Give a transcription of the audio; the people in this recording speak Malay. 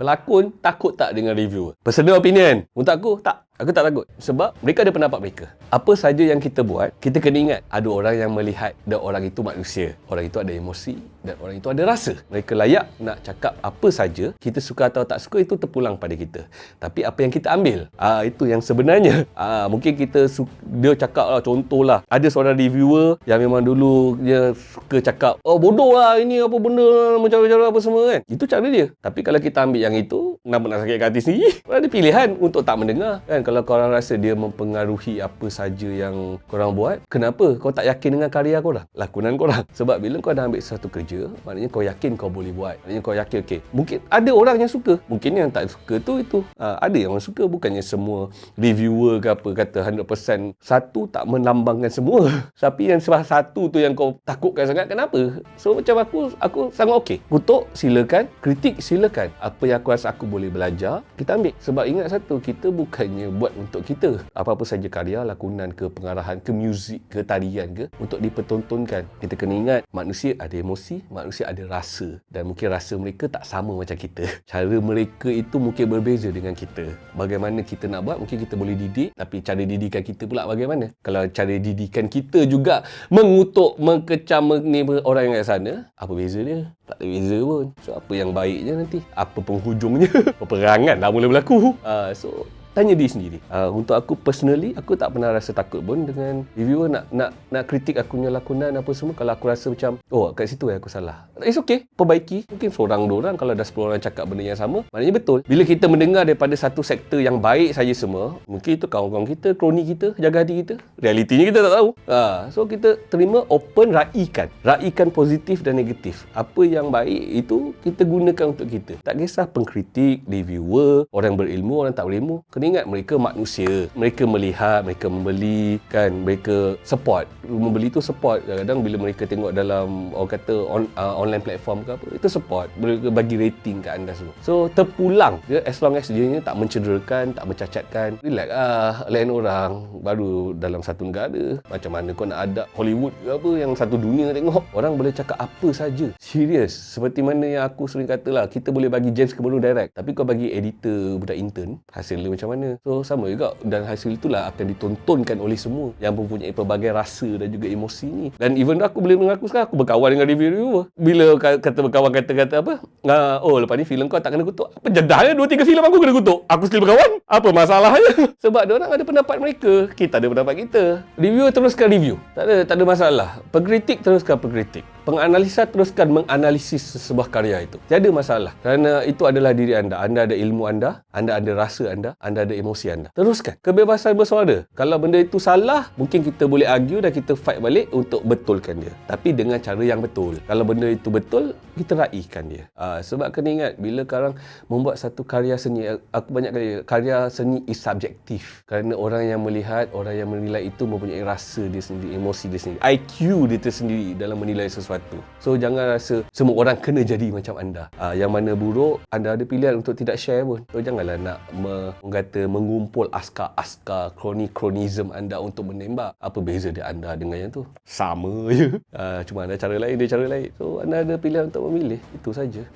Pelakon takut tak dengan reviewer? Personal opinion. Untuk aku, tak. Aku tak takut. Sebab mereka ada pendapat mereka. Apa saja yang kita buat, kita kena ingat ada orang yang melihat dan orang itu manusia. Orang itu ada emosi dan orang itu ada rasa. Mereka layak nak cakap apa saja, kita suka atau tak suka itu terpulang pada kita. Tapi apa yang kita ambil, ah itu yang sebenarnya. Ah mungkin kita su- dia cakap lah contohlah, ada seorang reviewer yang memang dulu dia suka cakap, "Oh bodoh lah ini apa benda macam-macam apa semua kan." Itu cara dia. Tapi kalau kita ambil yang itu, kenapa nak sakit hati sendiri? Ada pilihan untuk tak mendengar kan kalau korang rasa dia mempengaruhi apa saja yang korang buat, kenapa kau tak yakin dengan karya korang? Lakonan korang. Sebab bila kau dah ambil satu kerja, maknanya kau yakin kau boleh buat. Maknanya kau yakin okey. Mungkin ada orang yang suka, mungkin yang tak suka tu itu. Ha, ada yang suka bukannya semua reviewer ke apa kata 100% satu tak melambangkan semua. Tapi yang salah satu tu yang kau takutkan sangat kenapa? So macam aku aku sangat okey. Kutuk silakan, kritik silakan. Apa yang aku rasa aku boleh belajar, kita ambil. Sebab ingat satu, kita bukannya buat untuk kita. Apa-apa saja karya, lakonan ke, pengarahan ke, muzik ke, tarian ke, untuk dipertontonkan. Kita kena ingat, manusia ada emosi, manusia ada rasa. Dan mungkin rasa mereka tak sama macam kita. Cara mereka itu mungkin berbeza dengan kita. Bagaimana kita nak buat, mungkin kita boleh didik, tapi cara didikan kita pula bagaimana? Kalau cara didikan kita juga mengutuk, mengkecam, orang yang kat sana, apa beza dia? Tak ada beza pun. So, apa yang baiknya nanti? Apa penghujungnya? Peperangan dah mula berlaku. Uh, so, tanya diri sendiri. Uh, untuk aku personally, aku tak pernah rasa takut pun dengan reviewer nak nak nak kritik aku punya lakonan apa semua kalau aku rasa macam oh kat situ eh aku salah. It's okay, perbaiki. Mungkin seorang dua orang kalau dah 10 orang cakap benda yang sama, maknanya betul. Bila kita mendengar daripada satu sektor yang baik saja semua, mungkin itu kawan-kawan kita, kroni kita, jaga hati kita. Realitinya kita tak tahu. Uh, so kita terima open raikan. Raikan positif dan negatif. Apa yang baik itu kita gunakan untuk kita. Tak kisah pengkritik, reviewer, orang berilmu, orang tak berilmu. Kena ingat mereka manusia. Mereka melihat, mereka membeli, kan, mereka support. Membeli tu support. Kadang-kadang bila mereka tengok dalam orang kata on, uh, online platform ke apa, itu support. Mereka bagi rating kat anda semua. So terpulang dia as long as dia tak mencederakan, tak mencacatkan. Relax ah, lain orang baru dalam satu negara. Macam mana kau nak ada Hollywood ke apa yang satu dunia tengok. Orang boleh cakap apa saja. Serius. Seperti mana yang aku sering katalah, kita boleh bagi James Cameron direct. Tapi kau bagi editor budak intern, hasil dia macam mana? So sama juga dan hasil itulah akan ditontonkan oleh semua yang mempunyai pelbagai rasa dan juga emosi ni. Dan even aku boleh mengaku sekarang aku berkawan dengan reviewer. Bila kata berkawan kata-kata apa? Ah, oh lepas ni filem kau tak kena kutuk. Apa jedahnya dua tiga filem aku kena kutuk? Aku still berkawan. Apa masalahnya? Sebab dia orang ada pendapat mereka. Kita ada pendapat kita. Reviewer teruskan review. Tak ada tak ada masalah. Pengkritik teruskan pengkritik. Penganalisa teruskan menganalisis sebuah karya itu. Tiada masalah. Kerana itu adalah diri anda. Anda ada ilmu anda, anda ada rasa anda, anda ada emosi anda. Teruskan. Kebebasan bersuara. Kalau benda itu salah, mungkin kita boleh argue dan kita fight balik untuk betulkan dia. Tapi dengan cara yang betul. Kalau benda itu betul, kita raikan dia. Uh, sebab kena ingat, bila korang membuat satu karya seni, aku banyak kali, karya seni is subjektif. Kerana orang yang melihat, orang yang menilai itu mempunyai rasa dia sendiri, emosi dia sendiri. IQ dia tersendiri dalam menilai sesuatu. So, jangan rasa semua orang kena jadi macam anda. Uh, yang mana buruk, anda ada pilihan untuk tidak share pun. So, janganlah nak me, kata, mengumpul askar-askar kroni-kronism anda untuk menembak. Apa beza dia anda dengan yang tu? Sama je. Uh, cuma ada cara lain, dia cara lain. So, anda ada pilihan untuk memilih. Itu saja.